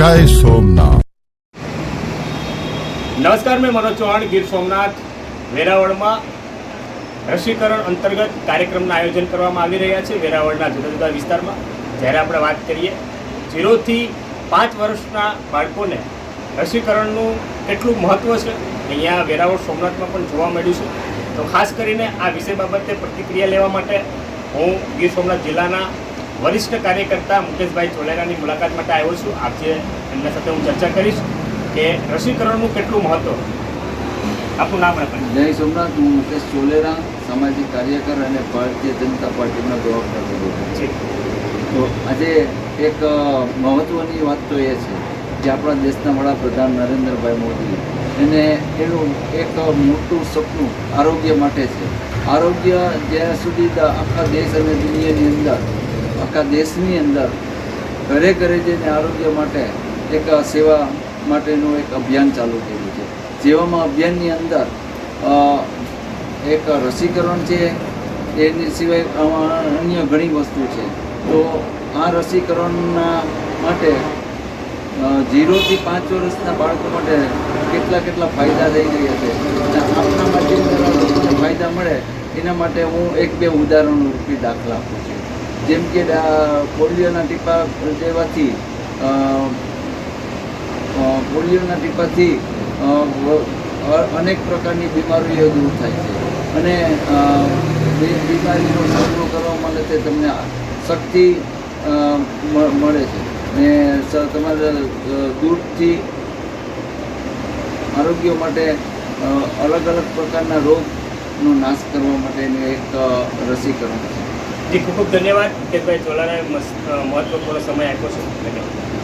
જય સોમનાથ. નમસ્કાર, મેં મનોજ ચૌહાણ, ગીર સોમનાથ. વેરાવળમાં રસીકરણ અંતર્ગત કાર્યક્રમના આયોજન કરવામાં આવી રહ્યા છે વેરાવળના જુદા જુદા વિસ્તારમાં. જ્યારે આપણે વાત કરીએ ઝીરોથી પાંચ વર્ષના બાળકોને રસીકરણનું કેટલું મહત્ત્વ છે? અહીંયા વેરાવળ સોમનાથમાં પણ જોવા મળ્યું છે. તો ખાસ કરીને આ વિષય બાબતે પ્રતિક્રિયા લેવા માટે હું ગીર સોમનાથ જિલ્લાના વરિષ્ઠ કાર્યકર્તા મુકેશભાઈ ચોલેરાની મુલાકાત માટે આવ્યો છું. આજે એમના સાથે હું ચર્ચા કરીશ કે રસીકરણનું કેટલું મહત્વ? આપણું નામ આપે જય સોમનાથ હું મુકેશ ચોલેરા સામાજિક કાર્યકર અને ભારતીય જનતા પાર્ટીનો જવાબદાર છું. જી. તો આજે એક મહત્ત્વની મહત્વની વાત તો એ છે કે આપણા દેશના વડાપ્રધાન નરેન્દ્રભાઈ મોદી એને એનું એક મોટું સપનું આરોગ્ય માટે છે. આરોગ્ય જ્યાં સુધી આખા દેશ અને દુનિયાની અંદર આખા દેશની અંદર ઘરે ઘરે જઈને આરોગ્ય માટે એક સેવા માટેનું એક અભિયાન ચાલુ કર્યું છે. જેવામાં અભિયાનની અંદર એક રસીકરણ છે એની સિવાય અન્ય ઘણી વસ્તુ છે. તો આ રસીકરણના માટે ઝીરોથી પાંચ વર્ષના બાળકો માટે કેટલા કેટલા ફાયદા થઈ રહ્યા છે. આપના માટે ફાયદા મળે, એના માટે હું એક બે ઉદાહરણ રૂપી દાખલા આપું છું. જેમ કે પોલિયોના ટીપા અ, પોલિયોના ટીપાથી અનેક પ્રકારની બીમારીઓ દૂર થાય છે. અને બીમારીનો સામનો કરવા માટે તે તમને શક્તિ મળે છે. ને તમારે દૂરથી આરોગ્ય માટે અલગ અલગ પ્રકારના રોગનો નાશ કરવા માટેનું એક રસીકરણ છે. જી ખૂબ ખૂબ ધન્યવાદ કે ભાઈ મસ્ત- અ, મહત્વપૂર્ણ સમય આપ્યો છે. ધન્યવાદ.